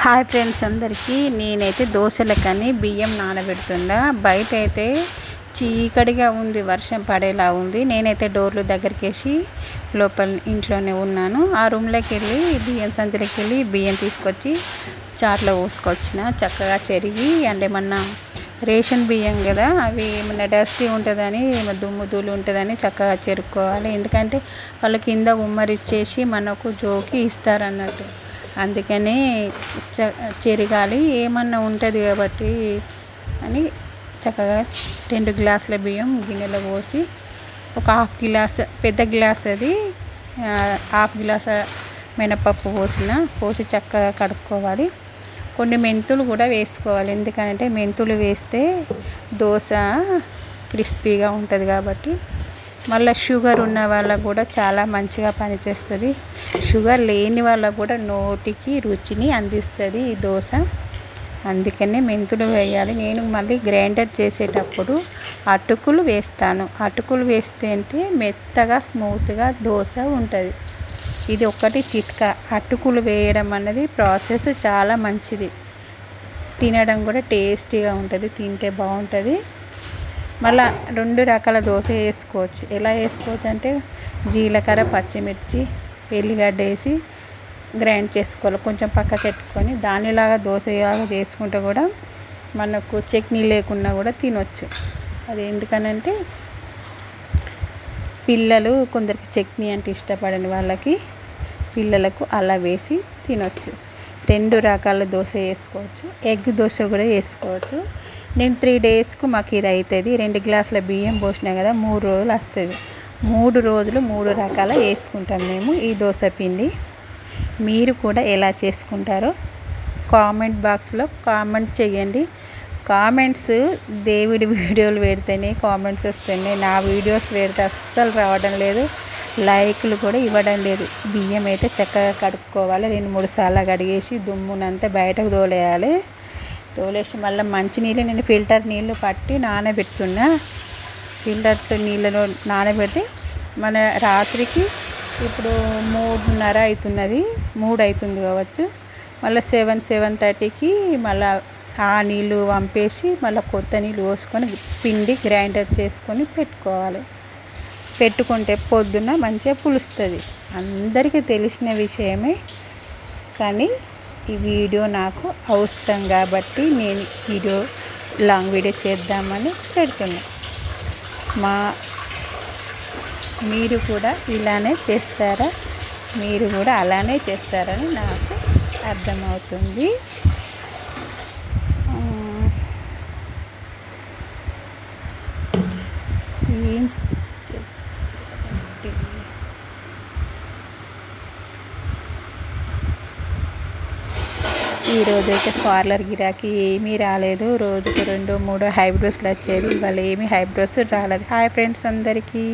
Hi friends అందరికీ. నేనైతే దోశలకని బియ్యం నానబెడుతున్నా. బయట అయితే చీకటిగా ఉంది వర్షం పడేలా ఉంది. నేనైతే డోర్లు దగ్గరికి వేసి లోపల ఇంట్లోనే ఉన్నాను. ఆ రూమ్లోకి వెళ్ళి బియ్యం సంచులకి వెళ్ళి బియ్యం తీసుకొచ్చి చాట్లో పోసుకొచ్చిన. చక్కగా చెరిగి అండ్ ఏమన్నా రేషన్ బియ్యం కదా అవి ఏమన్నా డస్టీ ఉంటుందని దుమ్ము ధూళి ఉంటుందని చక్కగా చెరుక్కోవాలి. ఎందుకంటే వాళ్ళు కింద ఉమ్మరిచ్చేసి మనకు జోకి ఇస్తారన్నట్టు. అందుకనే చ చెరగాలి ఏమన్నా ఉంటుంది కాబట్టి అని చక్కగా రెండు గ్లాసుల బియ్యం గిన్నెలో పోసి ఒక హాఫ్ గ్లాస్ పెద్ద గ్లాస్ అది హాఫ్ గ్లాస్ మినపప్పు పోసిన పోసి చక్కగా కడుక్కోవాలి. కొన్ని మెంతులు కూడా వేసుకోవాలి. ఎందుకంటే మెంతులు వేస్తే దోశ క్రిస్పీగా ఉంటుంది కాబట్టి. మళ్ళీ షుగర్ ఉన్న వాళ్ళకు కూడా చాలా మంచిగా పనిచేస్తుంది. షుగర్ లేని వాళ్ళకు కూడా నోటికి రుచిని అందిస్తుంది ఈ దోశ. అందుకనే మెంతులు వేయాలి. నేను మళ్ళీ గ్రైండర్ చేసేటప్పుడు అటుకులు వేస్తాను. అటుకులు వేస్తే అంటే మెత్తగా స్మూత్గా దోశ ఉంటుంది. ఇది ఒకటి చిట్కా. అటుకులు వేయడం అన్నది ప్రాసెస్ చాలా మంచిది. తినడం కూడా టేస్టీగా ఉంటుంది. తింటే బాగుంటుంది. మళ్ళా రెండు రకాల దోశ వేసుకోవచ్చు. ఎలా వేసుకోవచ్చు అంటే జీలకర్ర పచ్చిమిర్చి ఎల్లిగడ్డ వేసి గ్రైండ్ చేసుకోవాలి. కొంచెం పక్కకు పెట్టుకొని దానిలాగా దోశలాగా చేసుకుంటే కూడా మనకు చట్నీ లేకున్నా కూడా తినొచ్చు. అది ఎందుకనంటే పిల్లలు కొందరికి చట్నీ అంటే ఇష్టపడని వాళ్ళకి పిల్లలకు అలా వేసి తినొచ్చు. రెండు రకాల దోశ వేసుకోవచ్చు. ఎగ్ దోశ కూడా వేసుకోవచ్చు. నేను త్రీ డేస్కు మాకు ఇది అవుతుంది రెండు గ్లాసుల బియ్యం పోసినా కదా మూడు రోజులు వస్తుంది. మూడు రోజులు మూడు రకాల వేసుకుంటాం మేము ఈ దోశ పిండి. మీరు కూడా ఎలా చేసుకుంటారో కామెంట్ బాక్స్లో కామెంట్ చేయండి. కామెంట్స్ దేవుడి వీడియోలు పెడితేనే కామెంట్స్ వస్తున్నాయి నా వీడియోస్ పెడితే అస్సలు రావడం లేదు. లైక్లు కూడా ఇవ్వడం లేదు. బియ్యం అయితే చక్కగా కడుక్కోవాలి. రెండు మూడు సార్లు కడిగేసి దుమ్మునంతా బయటకు తోలేయాలి. తోలేసి మళ్ళీ మంచినీళ్ళు నేను ఫిల్టర్ నీళ్ళు పట్టి నానబెడుతున్నా. ఫిల్టర్ నీళ్ళలో నానబెడితే మన రాత్రికి ఇప్పుడు మూడున్నర అవుతున్నది మూడు అవుతుంది కావచ్చు. మళ్ళీ సెవెన్ సెవెన్ థర్టీకి మళ్ళీ ఆ నీళ్ళు వంపేసి మళ్ళీ కొత్త నీళ్ళు పోసుకొని పిండి గ్రైండర్ చేసుకొని పెట్టుకోవాలి. పెట్టుకుంటే పొద్దున్న మంచిగా పులుస్తుంది. అందరికీ తెలిసిన విషయమే. కానీ ఈ వీడియో నాకు అవసరం కాబట్టి నేను వీడియో లాంగ్ వీడియో చేద్దామని పెడుతున్నాను మా మీరు కూడా ఇలానే చేస్తారా? మీరు కూడా అలానే చేస్తారని నాకు అర్థమవుతుంది. ఈ ఈరోజు అయితే పార్లర్ గిరాకీ ఏమీ రాలేదు. రోజుకు రెండు మూడు హైబ్రోస్లు వచ్చేది. ఇవాళ ఏమీ హైబ్రోస్ రాలేదు. హాయ్ ఫ్రెండ్స్ అందరికీ.